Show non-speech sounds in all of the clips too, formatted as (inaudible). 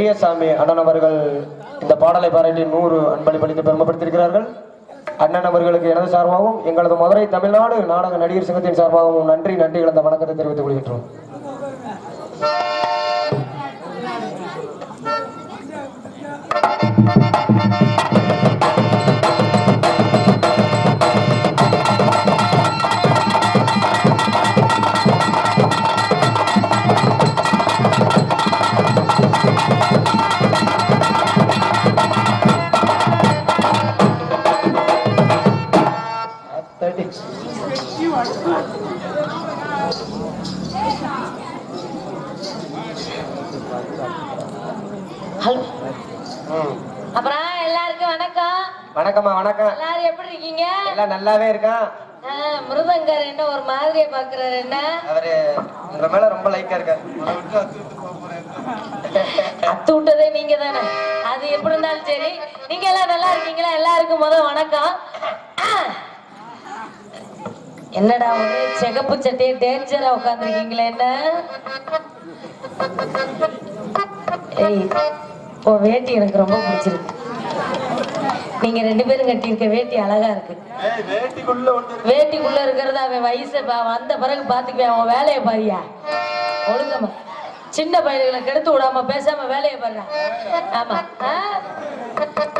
பெரியசாமி அண்ணன் அவர்கள் இந்த பாடலை பாராட்டி நூறு அன்பளிப்பளித்து பெருமைப்படுத்தியிருக்கிறார்கள். அண்ணன் அவர்களுக்கு எனது சார்பாகவும் எங்களது மதுரை தமிழ்நாடு நாடக நடிகர் சங்கத்தின் சார்பாகவும் நன்றி நன்றி இழந்த வணக்கத்தை தெரிவித்துக் கொள்கின்றோம். அப்புறம் எல்லாருக்கும் வணக்கம். வணக்கம்மா வணக்கம். எல்லாரும் எப்படி இருக்கீங்க? எல்லாம் நல்லாவே இருக்கான். மிருதங்கர் என்ன ஒரு மாதிரியா பாக்குறாரு என்ன? அவரு உங்க மேல ரொம்ப லைக்கா இருக்காரு. அத்து விட்டதே நீங்க தானே. அது எப்படி இருந்தாலும் சரி. நீங்க எல்லாம் நல்லா இருக்கீங்களா? எல்லாருக்கும் முதல் வணக்கம். என்னடா ஒரே சிகப்பு சட்டையை டேஞ்சரா உட்காந்துருக்கீங்களே என்ன? ஏய் ஓ வேட்டி எனக்கு ரொம்ப பிடிச்சிருக்கு. நீங்க ரெண்டு பேரும் கட்டியிருக்க வேட்டி அழகா இருக்கு. வேட்டிக்குள்ள இருக்கிறது அவன் வயசை வந்த பிறகு பாத்துக்குவேன் அவன் வேலையை பாரியா. ஒழுங்கம்மா. சின்ன பையன்களை கெடுத்து விடாம பேசாம வேலையை பாருடா. ஆமா?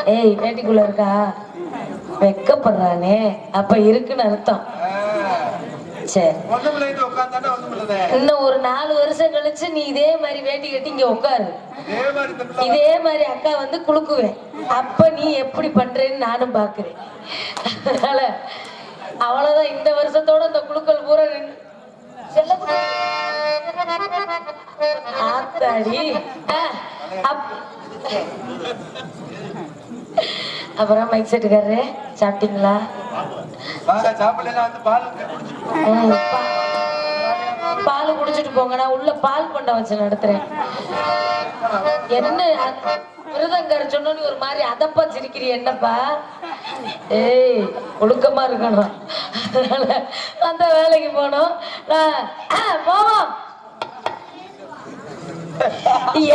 ஏய் வேட்டிக்குள்ள இருக்கா? வெக்கப்படுறானே. அப்ப இருக்குன்னு அர்த்தம். இன்னும் ஒரு நாலு வருஷம் கழிச்சு நீ இதே மாதிரி வேட்டி கட்டி இங்க உட்காரு. இதே மாதிரி அக்கா வந்து குலுக்குவேன். அப்ப நீ எப்படி பண்றேன்னு நானும் பாக்குறேன். அதனால அவ்வளவுதான். இந்த வருஷத்தோட இந்த குழுக்கள் பூரா. ஆத்தாடி. அப்புறம் மைக் செட்டுக்காரரு சாப்பிட்டீங்களா? பால் குடிச்சிட்டு போங்க. நான் உள்ள பால் பண்டம் வச்சு நடத்துறேன். என்ன மிருதங்கர் சொன்னோன்னு ஒரு மாதிரி அதப்பா சிரிக்கிறீ என்னப்பா? ஏய் ஒழுக்கமா இருக்கணும். அதனால அந்த வேலைக்கு போனோம். நான், போவோம்.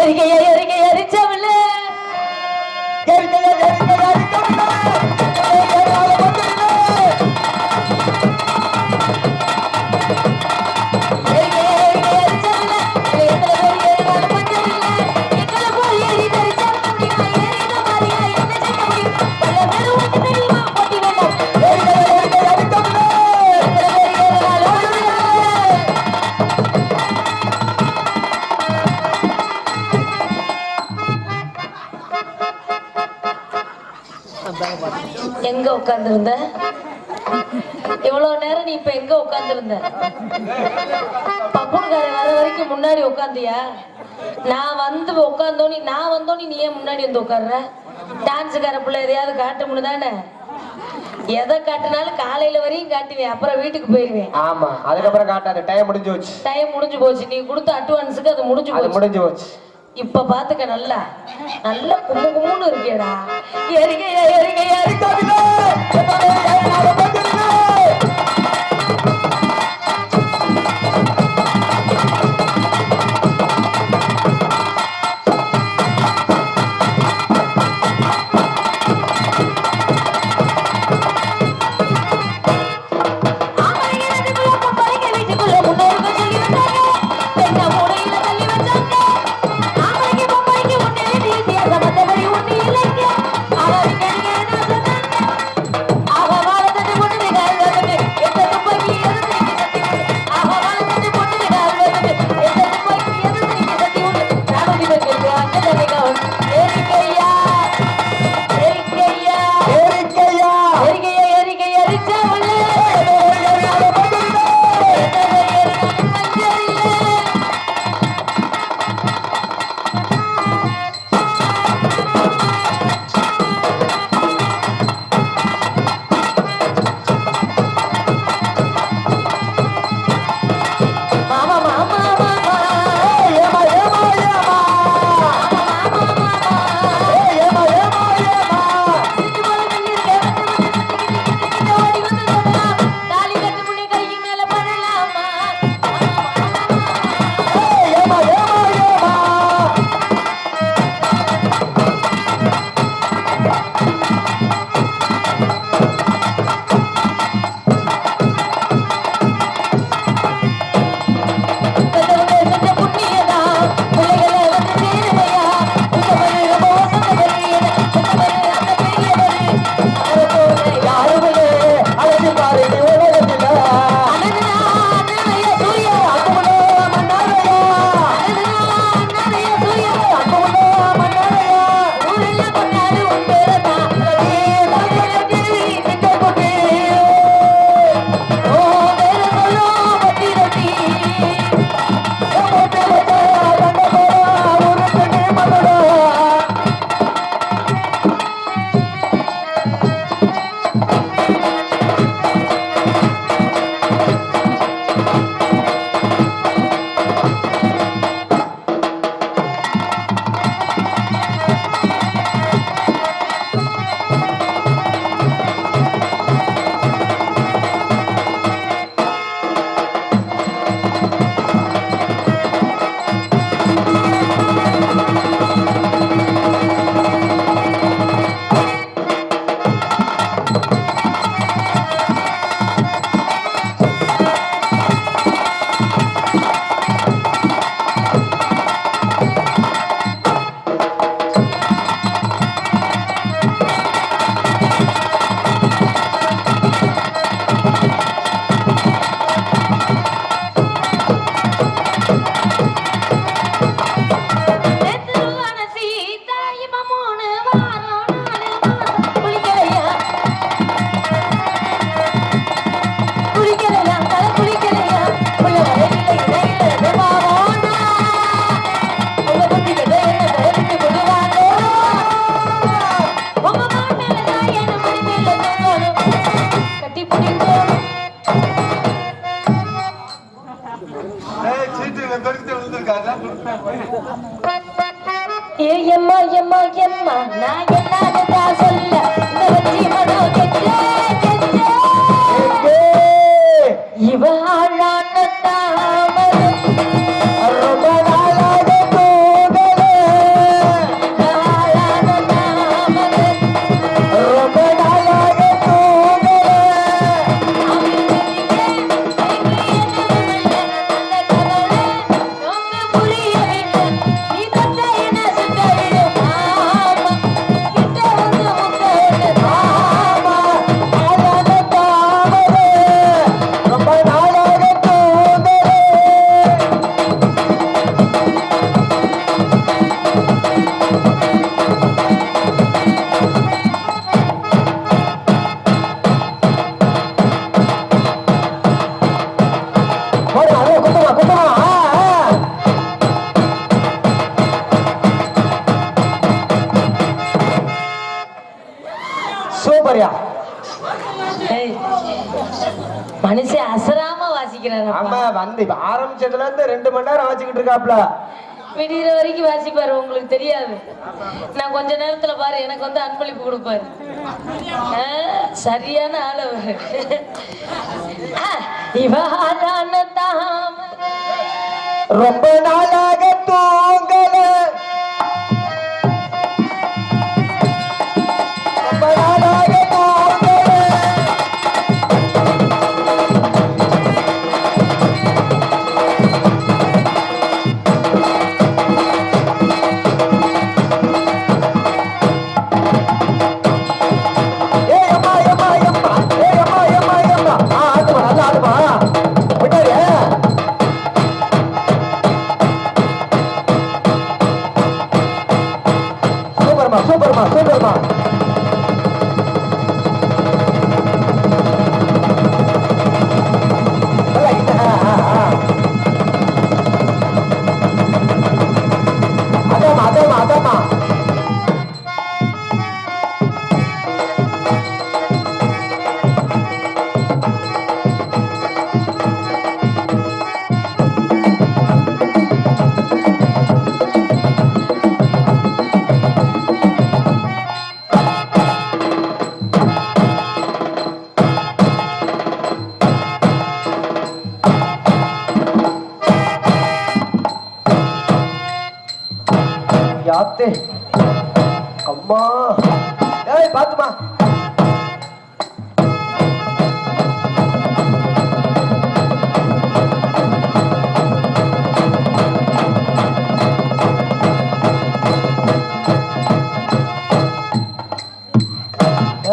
எரிக்கைய எரிக்கை எரிச்சவில்ல எங்க உட்கார்ந்திருந்த? இவ்வளவு நேரம் நீ இப்ப எங்க உட்கார்ந்திருந்த? பப்புனுக்காரன் வர வரைக்கும் முன்னாடி உட்காந்தியா நான் வந்து உட்காந்தோனி நான் வந்தோனி நீ ஏன் முன்னாடி வந்து உட்கார்ற? டான்ஸுக்கார பிள்ளை எதையாவது காட்டமுன்னு தானே? எதை காட்டினாலும் காலையில வரையும் காட்டுவேன் அப்புறம் வீட்டுக்கு போயிருவேன். ஆமா அதுக்கப்புறம் காட்டாது டைம் முடிஞ்சு போச்சு. டைம் முடிஞ்சு போச்சு. நீ கொடுத்த அட்வான்ஸுக்கு அது முடிஞ்சு போச்சு. முடிஞ்சு போச்சு. இப்ப பாத்துக்க நல்லா நல்ல கும்மு கும்முன்னு இருக்கேடா எரிக்கையா எரிக்கையா அவ జన్మ నాయ నాయ దాసల్ இருந்து ரெண்டு மணி நேரம் வச்சுக்கிட்டு இருக்காப்ல. விடிகிற வரைக்கும் வாசிப்பாரு உங்களுக்கு தெரியாது. நான் கொஞ்ச நேரத்துல பாரு எனக்கு வந்து அன்பளிப்பு கொடுப்பாரு. சரியான ஆள் அவரு தாமரை. ரொம்ப நாளாக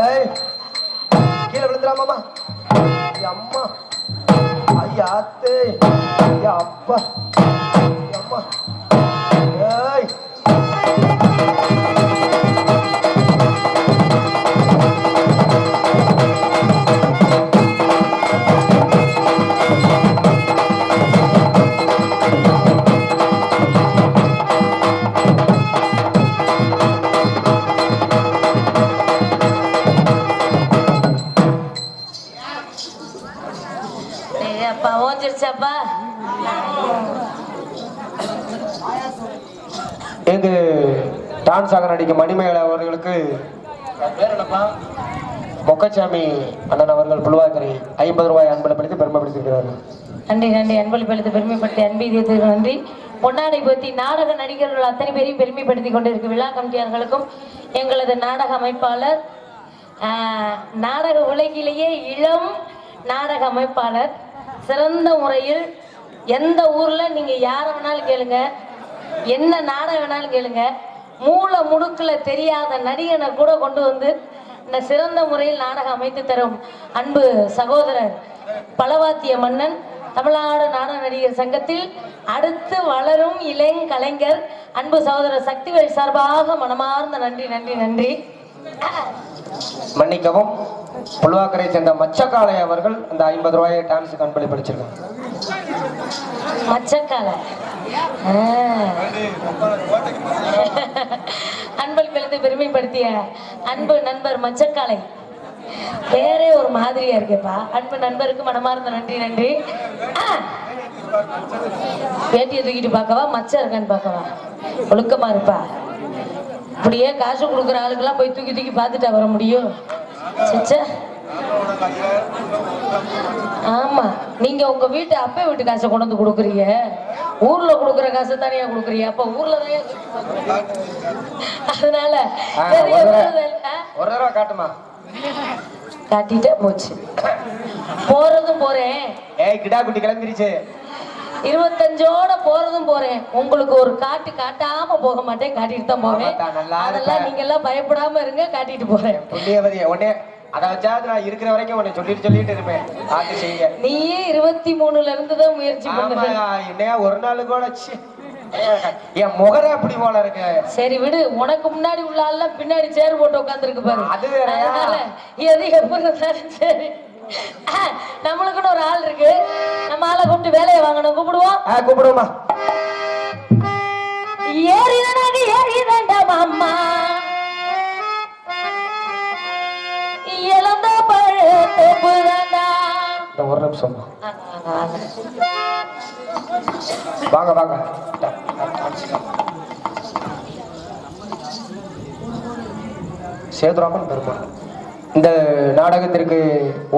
ஏய் கீழே விழுந்துடாமாமா அம்மா. ஐயா அத்தே. ஐயா அப்பா. அம்மா. டான்ஸ் ஆக நடிக்கும் மணிமேகலை அவர்களுக்கு மொக்கச்சாமி அண்ணன் அவர்கள் புல்வாக்கரை ஐம்பது ரூபாய் அன்பளிப்படுத்தி பெருமைப்படுத்தியிருக்கிறார்கள் நன்றி நன்றி. அன்பளிப்படுத்தி பெருமைப்படுத்தி அன்பீதியத்திற்கு நன்றி. பொன்னாடை போத்தி நாடக நடிகர்கள் அத்தனை பேரையும் பெருமைப்படுத்தி கொண்டிருக்கு. விழா கமிட்டியார்களுக்கும் எங்களது நாடக அமைப்பாளர் நாடக உலகிலேயே இளம் நாடக அமைப்பாளர். சிறந்த முறையில் எந்த ஊர்ல நீங்க யாரை வேணாலும் கேளுங்க என்ன நாடகம் வேணாலும் கேளுங்க. மூல முடுக்கில் தெரியாத நடிகனை கூட கொண்டு வந்து இந்த சிறந்த முறையில் நாடகம் அமைத்து தரும் அன்பு சகோதரர் பலவாத்திய மன்னன் தமிழ்நாடு நாடக நடிகர் சங்கத்தில் அடுத்து வளரும் இளங்கலைஞர் அன்பு சகோதரர் சக்திவேல் சார்பாக மனமார்ந்த நன்றி நன்றி நன்றி. மன்னிக்கவும். புழுவாக்கரை சேர்ந்த மச்சக்காளை அவர்கள் அந்த ஐம்பது ரூபாயை டான்ஸுக்கு அன்பளிப்பளிச்சிருக்காங்க மச்சக்காலை அன்பல் பெருத்து பெருமைப்படுத்திய அன்பு நண்பர் மச்சக்காலை பேரே ஒரு மாதிரியா இருக்கேப்பா. அன்பு நண்பருக்கு மனமார்ந்த நன்றி நன்றி. ஆ, வேட்டியை தூக்கிட்டு பார்க்கவா? மச்சம் இருக்கான்னு பார்க்கவா? ஒழுக்கமா இருப்பா. இப்படியே காசு கொடுக்குற ஆளுக்கெல்லாம் போய் தூக்கி தூக்கி பார்த்துட்டா வர முடியும்? சச்சா. ஆமா. நீங்க உங்க வீட்டு அப்பா வீட்டு காசை கொண்டு வந்து கொடுக்குறீங்க. ஊர்ல கொடுக்குற காசை தனியா கொடுக்குறீங்க. அப்ப ஊர்ல தான் அதனால ஒரு தடவை காட்டுமா? காட்டிட்டே போச்சு. போறதும் போறேன். ஏய் கிடா குட்டி கிளம்பிருச்சு. இருபத்தஞ்சோட போறதும் போறேன். உங்களுக்கு ஒரு காட்டு காட்டாம போக மாட்டேன். காட்டிட்டு தான் போவேன். அதெல்லாம் நீங்க எல்லாம் பயப்படாம இருங்க. காட்டிட்டு போறேன். உடனே அதை வச்சாது நான் இருக்கிற வரைக்கும் உன்னை சொல்லிட்டு சொல்லிட்டு இருப்பேன். ஆட்டு நீயே இருபத்தி மூணுல இருந்து தான் முயற்சி என்னையா ஒரு நாள் கூட. என் முகரே அப்படி போல இருக்கு. சரி விடு. உனக்கு முன்னாடி உள்ள பின்னாடி சேர் போட்டு உட்காந்துருக்கு பாரு. அது? அதனால எது எப்படி சரி. (laughs) நம்மளுக்குன்னு ஒரு ஆள் இருக்கு. நம்ம ஆளை கூப்பிட்டு வேலையை வாங்கணும். கூப்பிடுவோம்? கூப்பிடுவோமா ஏறினாங்க ஏறி வேண்டாம் அம்மா இழந்த பழத்தை இந்த ஒரு நிமிஷம் வாங்க வாங்க. சேதுராமன் பெருமாள் நாடகத்திற்கு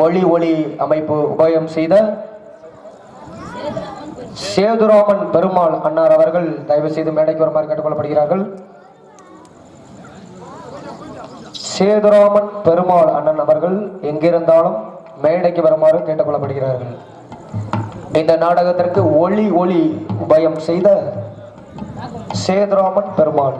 ஒளி ஒளி அமைப்பு உபயம் செய்த சேதுராமன் பெருமாள் அன்னார் அவர்கள் தயவு செய்து மேடைக்கு வருமாறு கேட்டுக்கொள்ளப்படுகிறார்கள். சேதுராமன் பெருமாள் அண்ணன் அவர்கள் எங்கிருந்தாலும் மேடைக்கு வருமாறு கேட்டுக்கொள்ளப்படுகிறார்கள். இந்த நாடகத்திற்கு ஒளி ஒளி உபயம் செய்த சேதுராமன் பெருமாள்.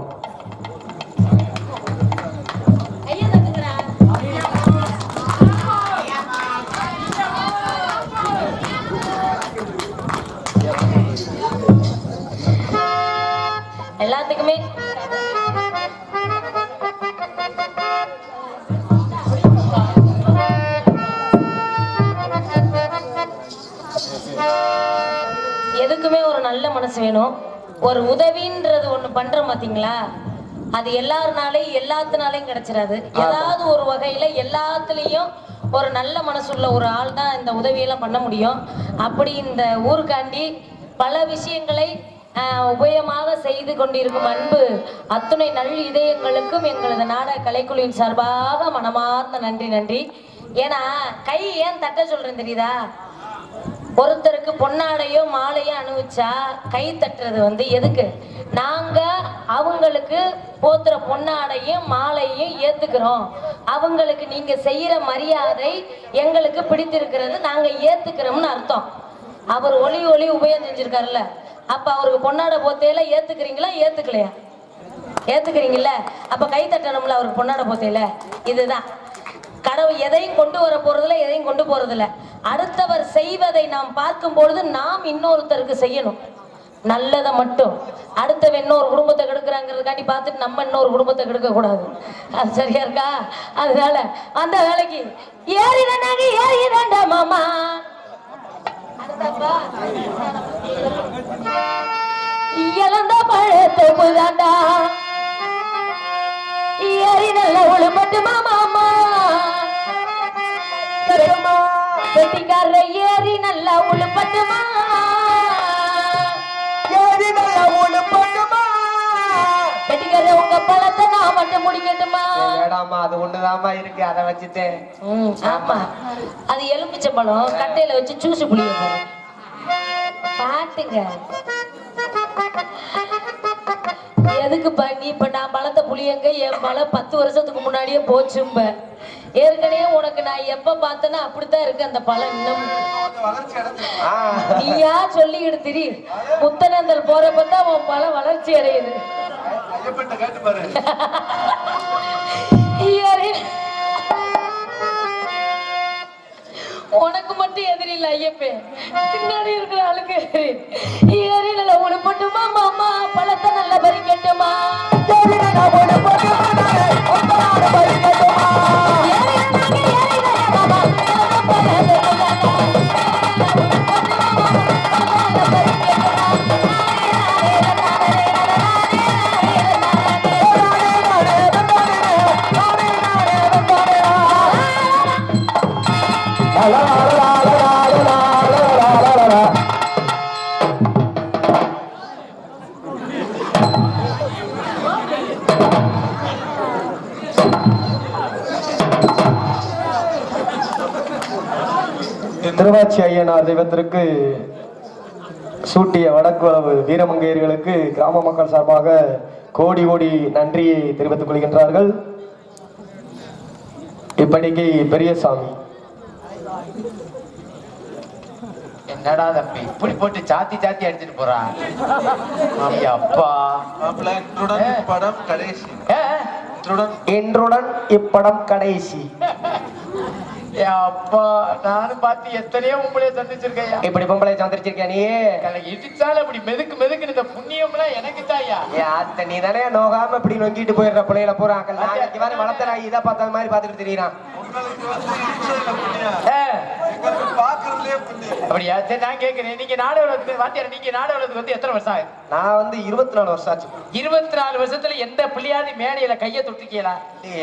வேணும். ஒரு உதவின்றது ஒண்ணு பண்றோம் பாத்தீங்களா? அது எல்லாருனாலையும் எல்லாத்துனாலையும் கிடைச்சிடாது ஏதாவது ஒரு வகையில எல்லாத்துலயும் ஒரு நல்ல மனசுள்ள ஒரு ஆள் தான் இந்த உதவியெல்லாம் பண்ண முடியும். அப்படி இந்த ஊருக்காண்டி பல விஷயங்களை உபயமாக செய்து கொண்டிருக்கும் அன்பு அத்துணை நல் இதயங்களுக்கும் எங்களது நாடக கலைக்குழுவின் சார்பாக மனமார்ந்த நன்றி நன்றி. ஏன்னா கை ஏன் தட்ட சொல்றேன் தெரியுதா? ஒருத்தருக்கு பொன்னாடையோ மாலையோ அணிவிச்சா கை தட்டுறது வந்து எதுக்கு? நாங்க அவங்களுக்கு போத்துற பொன்னாடையும் மாலையும் ஏத்துக்கிறோம். அவங்களுக்கு நீங்க செய்யற மரியாதை எங்களுக்கு பிடித்திருக்கிறது நாங்க ஏத்துக்கிறோம்னு அர்த்தம். அவர் ஒளி ஒளி உபயம் செஞ்சிருக்காருல்ல. அப்ப அவருக்கு பொன்னாடை போத்தையில ஏத்துக்கிறீங்களா ஏத்துக்கலையா? ஏத்துக்கிறீங்கல்ல? அப்ப கை தட்டணும்ல அவருக்கு பொன்னாடை போத்தையில? இதுதான். கடவுள் எதையும் கொண்டு வர போறதில்ல எதையும் கொண்டு போறதில்ல. அடுத்தவர் செய்வதை நாம் பார்க்கும் பொழுது நாம் இன்னொருத்தருக்கு செய்யணும். நல்லதை மட்டும். அடுத்தவன் இன்னொரு குடும்பத்தை கெடுக்கிறாங்கிறதுக்காண்டி பார்த்துட்டு நம்ம இன்னொரு குடும்பத்தை கெடுக்க கூடாது அது சரியா இருக்கா? அதனால அந்த வேலைக்கு ஏறினாங்க ஏறி வேண்டாம் மாமா. இயலந்த பழத்தை புதாண்டா ஏறி நல்ல உழுப்பட்டு மாமா வெட்டிக்கார ஏறி நல்லா உழுப்பட்டுமா வெட்டிக்கார உங்க பழத்தை நான் மட்டும் முடிக்கட்டுமா? அது ஒண்ணுதாம்மா இருக்கு? அதை வச்சுட்டேன் ம், ஆமா. அது எலுமிச்சை பழம் கட்டையில வச்சு ஜூஸ் புளிய பாட்டுங்க. எதுக்கு பண்ணி இப்ப நான் பழத்தை புளியங்க? என் பழம் பத்து வருஷத்துக்கு முன்னாடியே போச்சும்ப. ஏற்கனவே உனக்கு நான் எப்ப பார்த்தேன்னா அப்படித்தான் இருக்கு அந்த பழம் இன்னும். நீயா சொல்லிக்கிட்டு திரி. புத்தனந்தல் போறப்பதான் உன் பழம் வளர்ச்சி அடையுது. உனக்கு மட்டும் எதிரி இல்ல ஐயப்பே. பின்னாடி இருக்கிற ஆளுக்கு திருவாச்சி ஐயனார் தெய்வத்திற்கு சூட்டிய வடக்கு வளவு வீரமங்கையர்களுக்கு கிராம மக்கள் சார்பாக கோடி கோடி நன்றியை தெரிவித்துக் கொள்கின்றார்கள். இப்படிக்கு பெரியசாமி என்னடா தம்பி இப்படி போட்டு சாத்தி சாத்தி அடிச்சிட்டு போறான் அப்பா படம் கடைசி. இன்றுடன் இப்படம் கடைசி. அப்பா நானும் பார்த்து எத்தனையோ உங்களைய சந்திச்சிருக்கையா இப்படி பொம்பளை சந்திரிச்சிருக்கியா நீ? இடிச்சாலும் அப்படி மெதுக்கு மெதுக்கு இந்த புண்ணியம்லாம் எனக்கு தாயா அத்தை நீ தானே நோகாம இப்படி நொங்கிட்டு போயிடுற பிள்ளைகளை பூராக்கள் நாளைக்கு மாதிரி வளர்த்த இதை பார்த்த மாதிரி பார்த்துட்டு தெரியுறான் உங்களுக்கு வந்து இன்றுல புண்ணியம் ஏ, எங்களுக்கு பாக்குறதுலயே புண்ணியம் அப்படியா? சரி நான் கேட்கிறேன். நீங்க நாடகத்துக்கு வாத்தியார் நீங்க நாடகத்துக்கு வந்து எத்தனை வருஷம் ஆகுது? நான் வந்து இருபத்தி நாலு வருஷம் ஆச்சு. இருபத்தி நாலு வருஷத்துல எந்த பிள்ளையாவது மேடையில கைய தொட்டிருக்கீங்களா?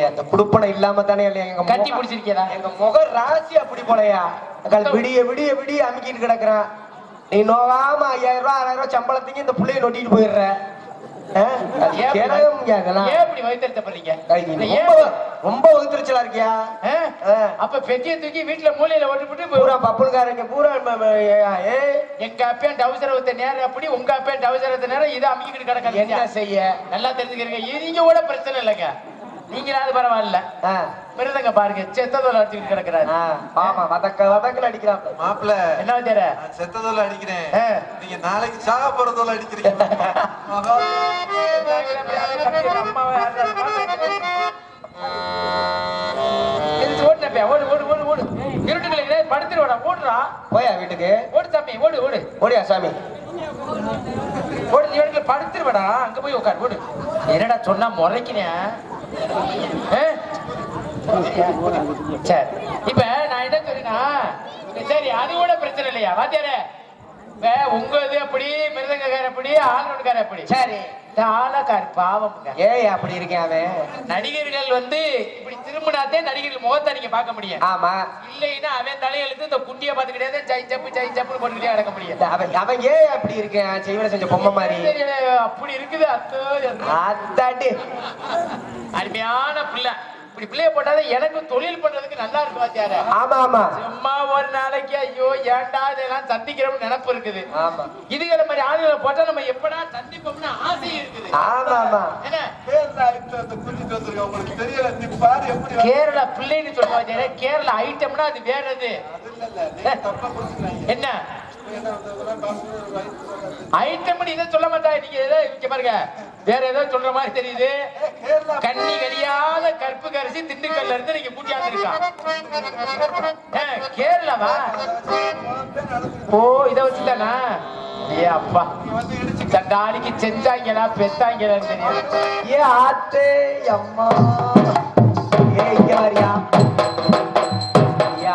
அந்த குடுப்பனை இல்லாம தானே எங்க கட்டி பிடிச்சிருக்கீங்களா? எங்க முக ராசி அப்படி போலயா? விடிய விடிய விடிய அமுக்கிட்டு கிடக்குறான் நீ நோகாம ஐயாயிரம் ரூபாய் ஆறாயிரம் ரூபாய் சம்பளத்துக்கு இந்த புள்ளைய நொட்டிட்டு போயிடுற. ஆ? அது ஏன் இப்படி- இப்படி வயிற்றுப்படுறீங்க ரொம்ப வகுத்துருச்சலா இருக்கியா. அப்ப பெட்டியை தூக்கி வீட்டுல மூலையில ஓட்டுப்பட்டு பூரா பப்புனுக்காரங்க பூரா எங்க அப்பன் டவுசர் ஒத்த நேரம் அப்படி உங்க அப்பன் டவுசர் ஒத்த நேரம் இதை அமைக்கிட்டு கிடக்காது என்ன செய்ய? நல்லா தெரிஞ்சுக்கிறீங்க. நீங்க கூட பிரச்சனை இல்லைங்க. நீங்களாவது பரவாயில்ல. ஆ, மிருதங்க பாருங்க செத்ததோல அடிச்சுக்கிட்டு கிடக்குறாரு. ஆமா வதக்க வதக்கல அடிக்கிறான் மாப்பிள்ள என்ன தெரியல நான் செத்ததோல அடிக்கிறேன். நீங்க நாளைக்கு சாக போறதோல அடிக்கிறீங்க. ஓடு ஓடு ஓடு ஓடு. இருட்டுகளை படுத்துருவாடா ஓடுறா. போயா வீட்டுக்கு? ஓடு சாமி ஓடு ஓடு. ஓடியா சாமி? ஓடு நீ படுத்துருவாடா அங்க போய் உட்கார் ஓடு. என்னடா சொன்னா முறைக்கிறேன்? சரி. இப்ப நான் என்ன சொல்றேன்னா சரி அது கூட பிரச்சனை இல்லையா? வாத்தியாரே உங்க இது அப்படி மிருதங்கக்கார அப்படி ஆளுநர்கார அப்படி சரி இந்த ஆலக்கார் பாவம்ங்க. ஏய் அப்படி இருக்கேன் அவன் நடிகர்கள் வந்து இப்படி திரும்பினாதே நடிகர்கள் முகத்தை நீங்க பார்க்க முடியும் ஆமா. இல்லைன்னா அவன் தலையெழுத்து இந்த குண்டியை பார்த்துக்கிட்டே ஜை ஜப்பு ஜை ஜப்புன்னு போட்டுக்கிட்டே அடக்க முடியும். அவன் அவன் ஏன் அப்படி இருக்கேன்? செய்வன செஞ்ச பொம்மை மாதிரி. அப்படி இருக்குது அத்தோ அத்தாட்டி அருமையான பிள்ளை. இப்படி பிள்ளைய போட்டாதான் எனக்கு தொழில் பண்றதுக்கு நல்லா இருக்கு வாத்தியார ஆமா ஆமா. சும்மா ஒரு நாளைக்கு ஐயோ ஏன்டா இதெல்லாம் சந்திக்கிறோம்னு நினப்பு இருக்குது. ஆமா. இதுகளை மாதிரி ஆளுகளை போட்டா நம்ம எப்படா சந்திப்போம்னு ஆசை இருக்குது. ஆமா ஆமா. என்ன? கேரளா பிள்ளைன்னு சொல்லுவா வாத்தியாரே கேரளா ஐட்டம்னா அது வேற இது. அது இல்ல இல்ல நீங்க தப்பா புரிஞ்சுக்கிறாங்க என்ன? ஐட்டம் இதை சொல்ல மாட்டா நீங்க ஏதோ இங்க பாருங்க. வேற ஏதோ சொல்ற மாதிரி தெரியுது. கண்ணி கடியாத கற்பு கரிசி திண்டுக்கல்ல இருந்து நீங்க கூட்டியாந்து இருக்கா கேரளாவா? ஓ இத வச்சுதானா? ஏ அப்பா. சண்டாளிக்கு செஞ்சாங்களா பெத்தாங்களா தெரியும் ஏ ஆத்தே அம்மா. ஏ இங்க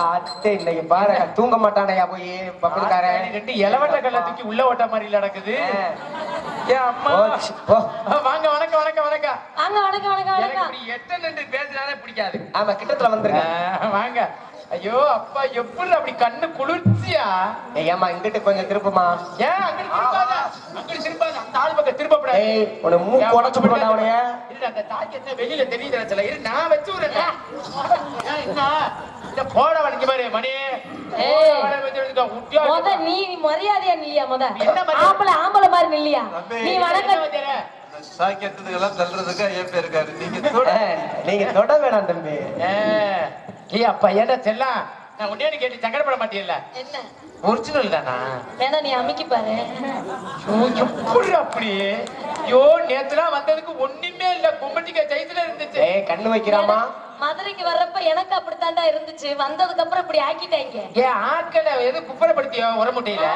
ஆத்தே இன்னைக்கு பாரு தூங்க மாட்டானையா போய் பப்பனுக்காரன் ரெண்டு இளவட்ட கல்ல தூக்கி உள்ள ஓட்ட மாதிரி நடக்குது ஏ அம்மா. வாங்க வணக்கம் வணக்கம் வணக்கம். வாங்க வணக்கம் வணக்கம் வணக்கம். இப்படி எட்ட நின்று பேசினாலே பிடிக்காது. ஆமா கிட்டத்துல வந்திருக்கேன் ஆ, வாங்க. ஐயோ அப்பா எப்படி அப்படி கண்ணு குளிர்ச்சியா? ஏமா இங்கிட்டு கொஞ்சம் திருப்புமா? ஏன் அங்கிட்டு திரும்பாத? அங்கிட்டு திரும்பாத? அந்த ஆள் பக்கம் ஏய் உன இல்ல. அந்த தாக்கி என்ன வெளியில தெரியுது சில இரு நான் வச்சு விடுறேன் என்ன? இந்த போட வலிக்கு பாரு மணி. முத நீ மரியாதையா நில்லியா முத? ஆம்பளை ஆம்பளை மாதிரி நில்லியா? தம்பி. நீ வணக்கம்? சாக்கியத்துக்கெல்லாம் தள்ளுறதுக்கு ஐயன் பேர் இருக்காரு. நீங்க தொட நீங்க தொட வேணாம் தம்பி. ஏ, அப்பா ஏடா செல்லாம் நான் உடனே கேட்டு சங்கடப்பட மாட்டேன்ல. என்ன? ஒரிஜினல் தானா? வேணா நீ அமைக்கி பாரு. எப்படி அப்படி? ஐயோ நேத்துலாம் வந்ததுக்கு ஒண்ணுமே இல்ல. கும்பட்டிக்க சைத்துல இருந்துச்சு. ஏய் கண்ணு வைக்கிறாமா? மதுரைக்கு வர்றப்ப எனக்கு அப்படித்தாண்டா இருந்துச்சு. வந்ததுக்கு அப்புறம் இப்படி ஆக்கிட்டாங்க. ஏன் ஆட்களை எது குப்பரப்படுத்தியோ உரமுட்டையில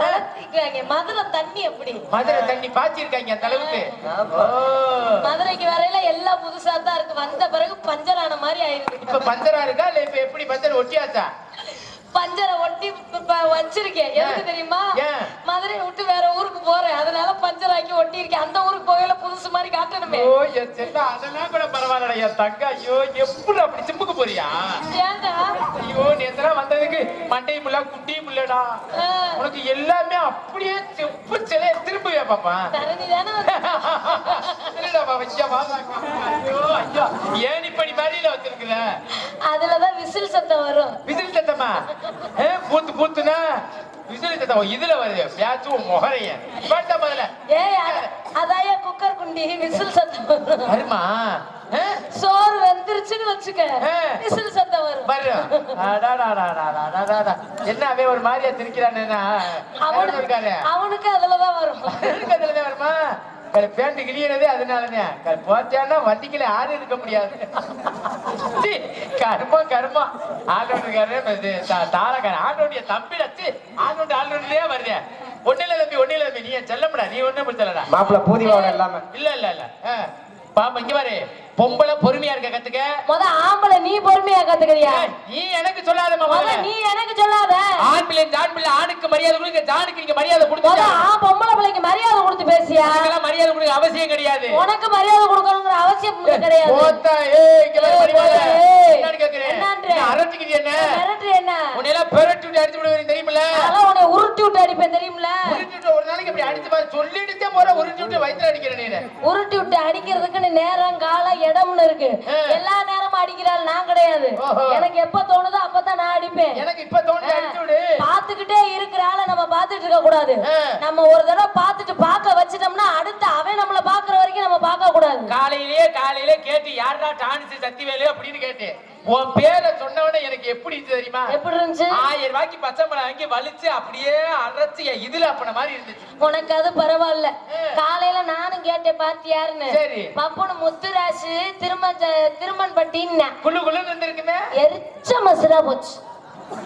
வளர்த்திக்கிறாங்க மதுரை தண்ணி அப்படி மதுரை தண்ணி பாய்ச்சிருக்காங்க அந்த அளவுக்கு. மதுரைக்கு வரையில எல்லாம் புதுசா தான் இருக்கு. வந்த பிறகு பஞ்சர் ஆன மாதிரி ஆயிருக்கு இப்ப பஞ்சரா இருக்கா? இல்ல இப்ப எப்படி பஞ்சர் ஒட்டியாச்சா? பஞ்சரை ஒட்டி வச்சிருக்கேன். எதுக்கு தெரியுமா? மதுரையை விட்டு வேற ஊருக்கு போறேன். அதனால பஞ்சர் ஆக்கி ஒட்டி இருக்கேன் அந்த ஊருக்கு போகையில புதுசு மாதிரி காட்டணுமே. ஓ என் செல்ல அதெல்லாம் கூட பரவாயில்லடா. என் தங்க ஐயோ எப்படி அப்படி சிம்புக்கு போறியா? ஏன்டா? ஐயோ நேத்தெல்லாம் வந்ததுக்கு மண்டையும் இல்ல குட்டியும் இல்லடா ஆ, உனக்கு எல்லாமே அப்படியே செப்பு சிலைய திரும்புவே பாப்பா? தரணி தானே ஏன் இப்படி மாதிரில வச்சிருக்கிற? அதுலதான் விசில் சத்தம் வரும். விசில் சத்தம்? பூத்து பூத்துனா? விசில் சத்தம் இதுல வருது. பேச்சும் முகரைய. பாட்டா முதல்ல. ஏய் அத- அதாயா குக்கர் குண்டி. விசில் சத்தம் வரும். சோறு வெந்துருச்சுன்னு வச்சுக்க. விசில் சத்தம் வரும். வரும். என்ன அவன் ஒரு மாதிரியா திரிக்கிறான்னா அவனுக்கு அவனுக்கு அதுலதான் வரும். அதுலதான் வருமா? பேண்ட் கிளியறதே அதனாலதான் போச்சான்னா வண்டிக்குள்ள யாரும் இருக்க முடியாது. சீ, கர்மம் கர்மம் ஆண்டோட்டுக்காரரு தாரக்காரன் ஆண்டோடைய தம்பி வச்சு ஆண்டோட்டு ஆண்டோட்டிலே வருது. ஒன்னில தம்பி ஒன்னில தம்பி நீ செல்லப்படா நீ ஒண்ணும் பிடிச்சலடா மாப்பிள்ள பூதிவாட இல்லாம. இல்ல இல்ல இல்ல. பாப்பா இங்க பாரு. பொம்பளை பொறுமையா இருக்க கத்துக்க முத ஆம்பளை நீ பொறுமையா கத்துக்கிறியா நீ எனக்கு சொல்லாதம்மா முத முதல்ல. நீ எனக்கு சொல்லாத ஆண் பிள்ளை ஜான் பிள்ளை ஆணுக்கு மரியாதை கொடுங்க ஜானுக்கு நீங்க மரியாதை ஆ பொம்பளை பிள்ளைக்கு மரியாதை கொடுத்து பேசியா மரியாதை கொடுக்க அவசியம் கிடையாது உனக்கு மரியாதை கொடுக்கணுங்கிற அவசியம் கிடையாது போத்தா, ஏய், ஏய், மரியாதை. ஏய். என்னன்னு கேக்குறேன்? என்னான்ற? என்ன? மிரட்டு என்ன பெரட்டி விட்டு அடிச்சு விடுவேன் தெரியுமில்ல? அதெல்லாம் உன்னை உருட்டி விட்டு அடிப்பேன் தெரியுமில உருட்டி விட்டு ஒரு நாளைக்கு இப்படி அடிச்சு பாரு, சொல்லிட்டுதான் போற, உருட்டி விட்டு வயித்துல அடிக்கிற நீனு. உருட்டி விட்டு அடிக்கிறதுக்குன்னு நேரம் காலம் இடம்னு இருக்கு. எல்லா நேரமும் அடிக்கிறாள் நான் கிடையாது. எனக்கு எப்ப தோணுதோ அப்பதான் நான் அடிப்பேன் எனக்கு இப்ப தோணுது. பாத்துக்கிட்டே இருக்கிற ஆளை நம்ம பாத்துட்டு இருக்க கூடாது. நம்ம ஒரு தடவை பாத்துட்டு பார்க்க வச்சிட்டோம்னா அடுத்து அவன் நம்மள பாக்குற வரைக்கும் நம்ம பார்க்க கூடாது காலையிலேயே காலையிலே கேட்டு யாரா டான்ஸ் சத்திவேலு அப்படின்னு கேட்டு உன் பேரை சொன்னவனே எனக்கு எப்படி இருந்துச்சு தெரியுமா? எப்படி இருந்துச்சு? ஆயிரம் ரூபாய்க்கு பச்சை மிளகா வாங்கி வலிச்சு அப்படியே அரைச்சு என் இதுல அப்பன மாதிரி இருந்துச்சு. உனக்கு அது பரவாயில்ல. காலையில நானும் கேட்டேன் பார்த்து யாருன்னு சரி. பப்புனு முத்துராசு திரும திருமன் பட்டின்னு குள்ளு குள்ளுன்னு இருந்திருக்குமே எரிச்ச மசுரா போச்சு.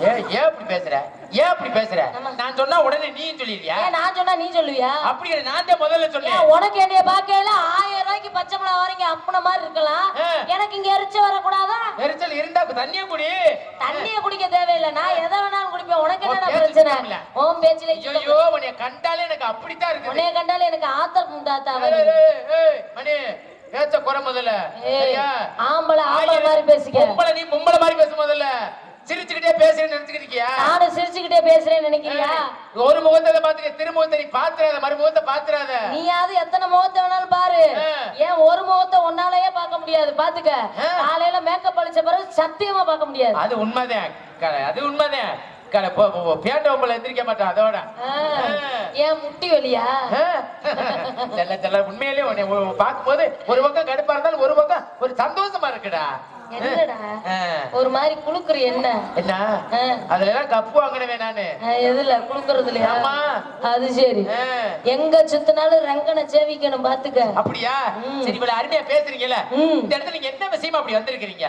ஏன் ஏன் அப்படி பேசுற? ஏன் அப்படி பேசுற? நான் சொன்னா உடனே நீ சொல்லிடுறியா ஏன் நான் சொன்னா நீ சொல்லுவியா? அப்படி. நான் தான் முதல்ல சொன்னேன் உனக்கு என்னைய பார்க்கையில ஆயிரம் ரூபாய்க்கு பச்சை மிளகா வரைக்கும் அப்புன மாதிரி இருக்கலாம். எனக்கு இங்க எரிச்ச வரக்கூடாதா? எரிச்சல் இருந்தா தண்ணிய குடி. தண்ணிய குடிக்க தேவையில்லை. நான் எதை வேணாலும் குடிப்பேன். உனக்கு பேச்சு பிரச்சனை. உன் பேச்சுல ஐயோ உன்னைய கண்டாலே எனக்கு அப்படித்தான் இருக்குது. உன்னைய கண்டாலே எனக்கு ஆத்தர் ஏய், வருது மணி பேச்ச குறை முதல்ல? ஆம்பளை ஆம்பளை மாதிரி பேசிக்க. பொம்பளை நீ பொம்பளை மாதிரி பேசு முதல்ல. சிரிச்சுக்கிட்டே பேசுறேன்னு நினைச்சுக்கிட்டு இருக்கியா நானும் சிரிச்சுக்கிட்டே பேசுறேன்னு நினைக்கிறியா? ஒரு முகத்தை பாத்துக்க திருமுகத்தை நீ பாத்துறாத மறுமுகத்தை பாத்துறாத நீயாவது எத்தனை முகத்தை வேணாலும் பாரு. ஏன் ஒரு முகத்தை ஒன்னாலயே பார்க்க முடியாது பாத்துக்க. காலையில மேக்கப் அடிச்ச பிறகு சத்தியமா பார்க்க முடியாது. அது உண்மைதான் அது உண்மைதான். க- போ- போ- போ- பேட்ட பொம்பளை எந்திரிக்க மாட்டான் அதோட. ஏன் முட்டி வலியா? ஆ. தெல்ல தெல்ல உண்மையிலேயே பார்க்கும்போது ஒரு பக்கம் கடுப்பா இருந்தாலும் ஒரு பக்கம் ஒரு சந்தோஷமா இருக்குடா. ஒரு மாதிரி குளுக்குற என்ன என்ன. அதுல எல்லாம் கப்பு வாங்கினவே நானு. எதுல? குளுக்குறது இல்லையா. அது சரி. எங்க சுத்தினாலும் ரங்கனை சேவிக்கணும் பாத்துக்க. அப்படியா. சரி இவ்வளவு அருமையா பேசுறீங்கல்ல. இந்த இடத்துல நீங்க என்ன விஷயமா அப்படி வந்திருக்கிறீங்க?